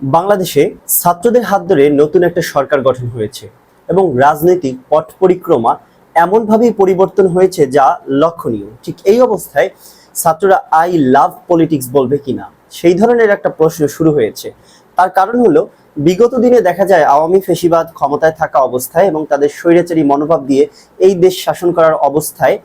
বাংলাদেশে ছাত্রদের হাত ধরে নতুন একটা সরকার গঠন হয়েছে এবং রাজনৈতিক পথ পরিক্রমা এমনভাবেই পরিবর্তন হয়েছে যা লক্ষণীয়। ঠিক এই অবস্থায় ছাত্ররা আই লাভ পলিটিক্স বলবে কিনা, সেই ধরনের একটা প্রশ্ন শুরু হয়েছে। তার কারণ হলো, বিগত দিনে দেখা যায় আওয়ামী ফেসিবাদ ক্ষমতায় থাকা অবস্থায় এবং তাদের স্বৈরাচারী মনোভাব দিয়ে এই দেশ শাসন করার অবস্থায়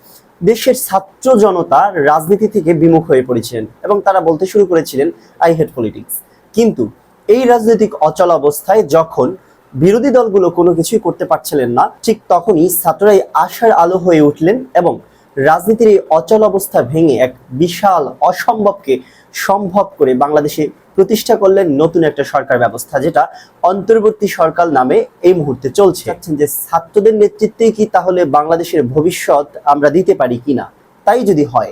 দেশের ছাত্র জনতা রাজনীতি থেকে বিমুখ হয়ে পড়েছিলেন এবং তারা বলতে শুরু করেছিলেন আই হেট পলিটিক্স। কিন্তু এই রাজনৈতিক অচল অবস্থায় যখন বিরোধী দলগুলো কোনো কিছুই করতে পারছিলেন না, ঠিক তখনই ছাত্ররাই আশার আলো হয়ে উঠলেন এবং রাজনীতির এই অচল অবস্থা ভেঙে এক বিশাল অসম্ভবকে সম্ভব করে বাংলাদেশে প্রতিষ্ঠা করলেন নতুন একটা সরকার ব্যবস্থা, যেটা অন্তর্বর্তী সরকার নামে এই মুহূর্তে চলছে। যে ছাত্রদের নেতৃত্বেই কি তাহলে বাংলাদেশের ভবিষ্যৎ আমরা দিতে পারি কিনা? তাই যদি হয়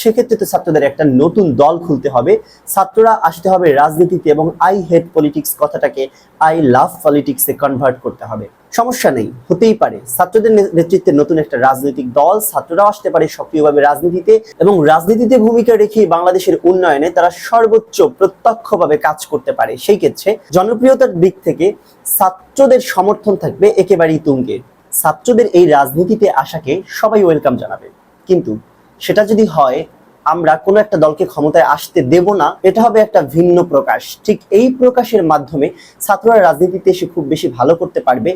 সেক্ষেত্রে তো ছাত্রদের একটা নতুন দল খুলতে হবে। ছাত্ররা আসতে হবে রাজনীতিতে এবং আই হেট পলিটিক্স কথাটাকে আই লাভ পলিটিক্সে কনভার্ট করতে হবে। সমস্যা নেই, হতেই পারে। ছাত্রদের নেতৃত্বে নতুন একটা রাজনৈতিক দল, ছাত্ররাও আসতে পারে সক্রিয়ভাবে রাজনীতিতে এবং রাজনীতিতে ভূমিকা রেখে বাংলাদেশের উন্নয়নে তারা সর্বোচ্চ প্রত্যক্ষভাবে কাজ করতে পারে। সেই ক্ষেত্রে জনপ্রিয়তার দিক থেকে ছাত্রদের সমর্থন থাকবে একেবারেই তুঙ্গে। ছাত্রদের এই রাজনীতিতে আসাকে সবাই ওয়েলকাম জানাবে। কিন্তু সেটা যদি হয়, আমরা কোনো একটা দলকে ক্ষমতায় আসতে দেব না, এটা হবে একটা ভিন্ন প্রকাশ। ঠিক এই প্রকাশের মাধ্যমে ছাত্ররা রাজনীতিতে এসে খুব বেশি ভালো করতে পারবে।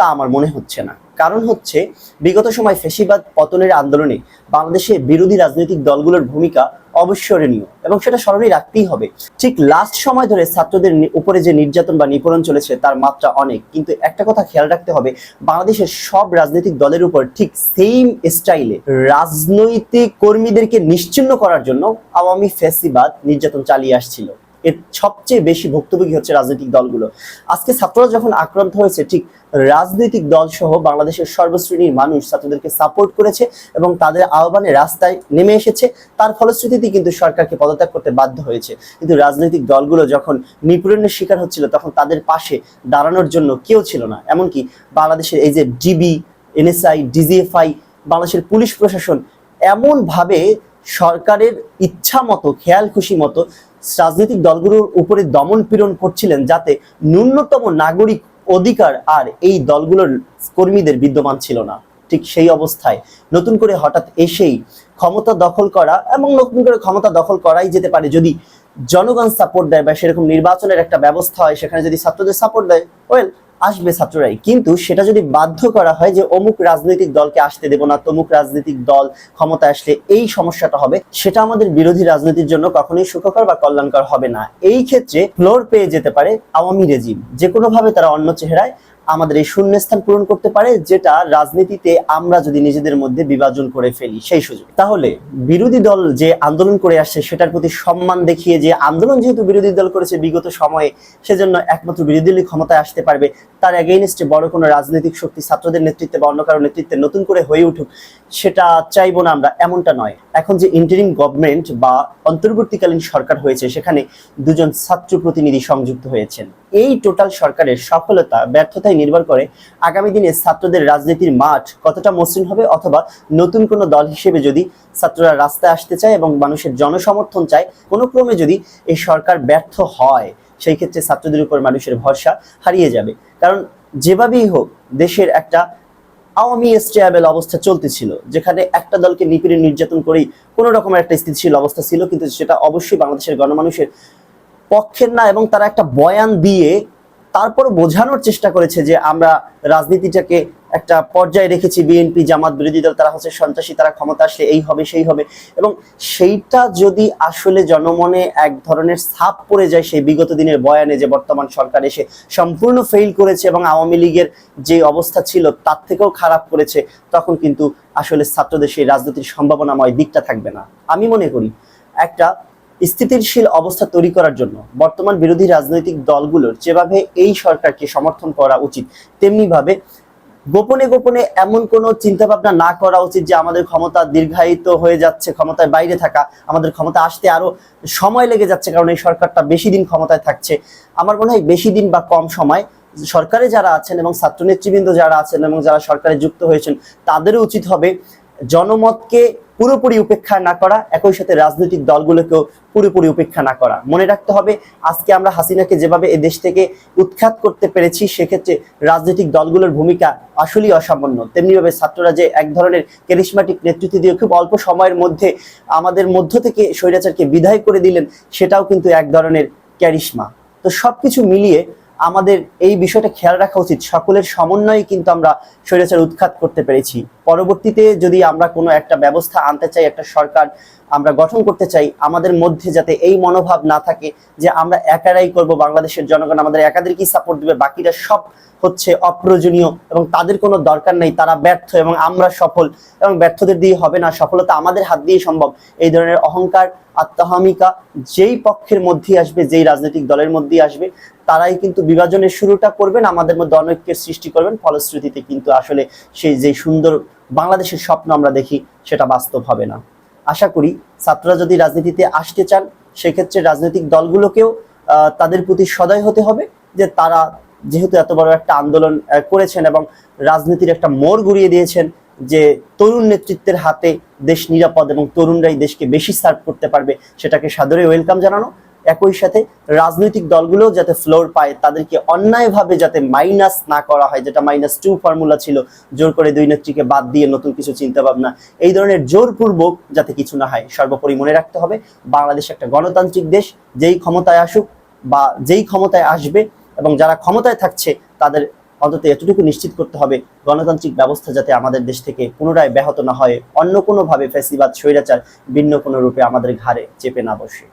তা আমার মনে হচ্ছে না। কারণ হচ্ছে, বিগত সময় ফেসিবাদ পতনের আন্দোলনে বাংলাদেশে বিরোধী রাজনৈতিক দলগুলোর ভূমিকা অবশ্যরণীয় এবং সেটা স্মরণে রাখতেই হবে। ঠিক লাস্ট সময় ধরে ছাত্রদের উপরে যে নির্যাতন বা নিপীড়ন চলেছে তার মাত্রা অনেক। কিন্তু একটা কথা খেয়াল রাখতে হবে, বাংলাদেশের সব রাজনৈতিক দলের উপর ঠিক সেম স্টাইলে রাজনৈতিক কর্মীদেরকে নিশ্চিন্ন করার জন্য আওয়ামী ফেসিবাদ নির্যাতন চালিয়ে আসছিল। এর সবচেয়ে বেশি ভুক্তভোগী হচ্ছে রাজনৈতিক দলগুলো। আজকে ছাত্ররা যখন আক্রান্ত হয়েছে, ঠিক রাজনৈতিক দল সহ বাংলাদেশের সর্বশ্রেণীর মানুষ ছাত্রদেরকে সাপোর্ট করেছে এবং তাদের আহ্বানে রাস্তায় নেমে এসেছে। তার ফলশ্রুতিতে কিন্তু সরকারকে পদত্যাগ করতে বাধ্য হয়েছে। কিন্তু রাজনৈতিক দলগুলো যখন নিপীড়নের শিকার হচ্ছিল, তখন তাদের পাশে দাঁড়ানোর জন্য কেউ ছিল না। এমনকি বাংলাদেশের এই যে ডিবি, এনএসআই, ডিজিএফআই, বাংলাদেশের পুলিশ প্রশাসন, এমনভাবে সরকারের ইচ্ছা মতো খেয়াল খুশি মতো রাজনৈতিক দলগুলোর উপরে দমন পীড়ন করছিলেন যাতে ন্যূনতম নাগরিক অধিকার আর এই দলগুলোর কর্মীদের বিদ্যমান ছিল না। ঠিক সেই অবস্থায় নতুন করে হঠাৎ এসেই ক্ষমতা দখল করা এবং নতুন করে ক্ষমতা দখল করাই যেতে পারে যদি জনগণ সাপোর্ট দেয় বা সেরকম নির্বাচনের একটা ব্যবস্থা হয়, সেখানে যদি ছাত্রদের সাপোর্ট দেয় ওয়েল আসবে ছাত্ররাই। কিন্তু সেটা যদি বাধ্য করা হয় যে অমুক রাজনৈতিক দলকে আসতে দেব না, তমুক রাজনৈতিক দল ক্ষমতা আসলে এই সমস্যাটা হবে, সেটা আমাদের বিরোধী রাজনীতির জন্য কখনোই সুখকর বা কল্যাণকর হবে না। এই ক্ষেত্রে ফ্লোর পেয়ে যেতে পারে আওয়ামী রেজিম যে কোনোভাবে তারা অন্য চেহারায় আমাদের এই শূন্যস্থান পূরণ করতে পারে, যেটা রাজনীতিতে আমরা যদি নিজেদের মধ্যে বিভাজন করে ফেলি, সেই সুযোগ। তাহলে বিরোধী দল যে আন্দোলন করে আসছে, সেটার প্রতি সম্মান দেখিয়ে যে আন্দোলন যেহেতু বিরোধী দল করেছে বিগত সময়ে, সেজন্য একমাত্র বিরোধী দলই ক্ষমতায় আসতে পারবে। তার এগেইনস্টে বড় কোনো রাজনৈতিক শক্তি, ছাত্রদের নেতৃত্বে বা অন্য কারও নেতৃত্বে নতুন করে হয়ে উঠুক, সেটা চাইব না আমরা, এমনটা নয়। এখন যে ইন্টারিম গভর্নমেন্ট বা অন্তর্বর্তীকালীন সরকার হয়েছে, সেখানে দুজন ছাত্র প্রতিনিধি সংযুক্ত হয়েছেন। এই টোটাল সরকারের সফলতা, ব্যর্থতায় নির্ভর করে আগামী দিনে ছাত্রদের রাজনীতির মাঠ কতটা মসৃণ হবে অথবা নতুন কোনো দল হিসেবে যদি ছাত্ররা রাস্তায় আসতে চায় এবং মানুষের জনসমর্থন চায়, কোনো ক্রমে যদি এই সরকার ব্যর্থ হয়, সেই ক্ষেত্রে ছাত্রদের উপর মানুষের ভরসা হারিয়ে যাবে। কারণ যেভাবেই হোক, দেশের একটা আওয়ামী স্টেয়াবেল অবস্থা চলতেছিল, যেখানে একটা দলকে নিপীড়ে নির্যাতন করেই কোনো রকমের একটা স্থিতিশীল অবস্থা ছিল, কিন্তু সেটা অবশ্যই বাংলাদেশের গণমানুষের পক্ষের না এবং তারা একটা বয়ান দিয়ে তারপর বোঝানোর চেষ্টা করেছে যে আমরা রাজনীতিটাকে একটা পর্যায়ে রেখেছি, বিএনপি, জামাত, বিরোধী দল, তারা হচ্ছে সন্ত্রাসী, তারা ক্ষমতা আসলে এই হবে, সেই হবে। এবং সেইটা যদি আসলে জনমনে এক ধরনের ছাপ পড়ে যায় সেই বিগত দিনের বয়ানে যে বর্তমান সরকার এসে সম্পূর্ণ ফেইল করেছে এবং আওয়ামী লীগের যে অবস্থা ছিল তার থেকেও খারাপ করেছে, তখন কিন্তু আসলে ছাত্রদের সেই রাজনীতির সম্ভাবনাময় দিকটা থাকবে না। আমি মনে করি একটা স্থিতিশীল অবস্থা তৈরি করার জন্য বর্তমান বিরোধী রাজনৈতিক দলগুলোর যেভাবে এই সরকারকে সমর্থন করা উচিত তেমনি ভাবে গোপনে গোপনে এমন কোনো চিন্তা ভাবনা না করা উচিত যে আমাদের ক্ষমতা দীর্ঘায়িত হয়ে যাচ্ছে ক্ষমতায় বাইরে থাকা, আমাদের ক্ষমতা আসতে আরও সময় লেগে যাচ্ছে কারণ এই সরকারটা বেশি দিন ক্ষমতায় থাকছে। আমার মনে হয় বেশি দিন বা কম সময় সরকারে যারা আছেন এবং ছাত্র নেতৃবৃন্দ যারা আছেন এবং যারা সরকারে যুক্ত হয়েছেন, তাদেরও উচিত হবে জনমতকে পুরোপুরি উপেক্ষা না করা, একই সাথে রাজনৈতিক দলগুলোকেও পুরোপুরি উপেক্ষা না করা। মনে রাখতে হবে, আজকে আমরা হাসিনাকে যেভাবে এ দেশ থেকে উৎখাত করতে পেরেছি, সেক্ষেত্রে রাজনৈতিক দলগুলোর ভূমিকা আসলেই অসামান্য। তেমনিভাবে ছাত্ররা যে এক ধরনের ক্যারিসমাটিক নেতৃত্ব দিয়ে খুব অল্প সময়ের মধ্যে আমাদের মধ্য থেকে স্বৈরাচারকে বিদায় করে দিলেন, সেটাও কিন্তু এক ধরনের ক্যারিশমা তো সবকিছু মিলিয়ে আমাদের এই বিষয়টা খেয়াল রাখা উচিত। সকলের সমন্বয়ে কিন্তু আমরা স্বৈরাচার উৎখাত করতে পেরেছি। পরবর্তীতে যদি আমরা কোনো একটা ব্যবস্থা আনতে চাই, একটা সরকার আমরা গঠন করতে চাই, আমাদের মধ্যে যাতে এই মনোভাব না থাকে যে আমরা একারাই করব বাংলাদেশের জনগণ, আমাদের একাদেরকেই সাপোর্ট দিবে, বাকিরা সব হচ্ছে অপ্রয়োজনীয় এবং তাদের কোনো দরকার নেই, তারা ব্যর্থ এবং আমরা সফল এবং ব্যর্থদের দিয়ে হবে না, সফলতা আমাদের হাত দিয়ে সম্ভব। এই ধরনের অহংকার, আত্মহামিকা যেই পক্ষের মধ্যেই আসবে, যেই রাজনৈতিক দলের মধ্যেই আসবে, তারাই কিন্তু বিভাজনের শুরুটা করবেন, আমাদের মধ্যে অনৈক্যের সৃষ্টি করবেন, ফলশ্রুতিতে কিন্তু আসলে সেই যে সুন্দর বাংলাদেশের স্বপ্ন আমরা দেখি, সেটা বাস্তব হবে না। আশা করি ছাত্ররা যদি রাজনীতিতে আসতে চান, সেক্ষেত্রে রাজনৈতিক দলগুলোকেও তাদের প্রতি সদয় হতে হবে যে তারা যেহেতু এত বড় একটা আন্দোলন করেছেন এবং রাজনীতির একটা মোড় ঘুরিয়ে দিয়েছেন যে তরুণ নেতৃত্বের হাতে দেশ নিরাপদ এবং তরুণরাই দেশকে বেশি সার্ভ করতে পারবে, সেটাকে সাদরে ওয়েলকাম জানানো একই সাথে রাজনৈতিক দলগুলো যাতে ফ্লোর পায়, তাদেরকে অন্যায়ভাবে যাতে মাইনাস না করা হয়, যেটা মাইনাস টু ফর্মুলা ছিল, জোর করে দুই নেত্রীকে বাদ দিয়ে নতুন কিছু চিন্তা ভাবনা এই ধরনের জোরপূর্বক যাতে কিছু না হয়, সর্বোপরি মনে রাখতে হবে। বাংলাদেশ একটা গণতান্ত্রিক দেশ, যেই ক্ষমতায় আসুক বা যেই ক্ষমতায় আসবে এবং যারা ক্ষমতায় থাকছে, তাদের অন্তত এতটুকু নিশ্চিত করতে হবে, গণতান্ত্রিক ব্যবস্থা যাতে আমাদের দেশ থেকে পুনরায় ব্যাহত না হয়, অন্য কোনোভাবে ফেসিবাদ স্বৈরাচার ভিন্ন কোনো রূপে আমাদের ঘাড়ে চেপে না বসে।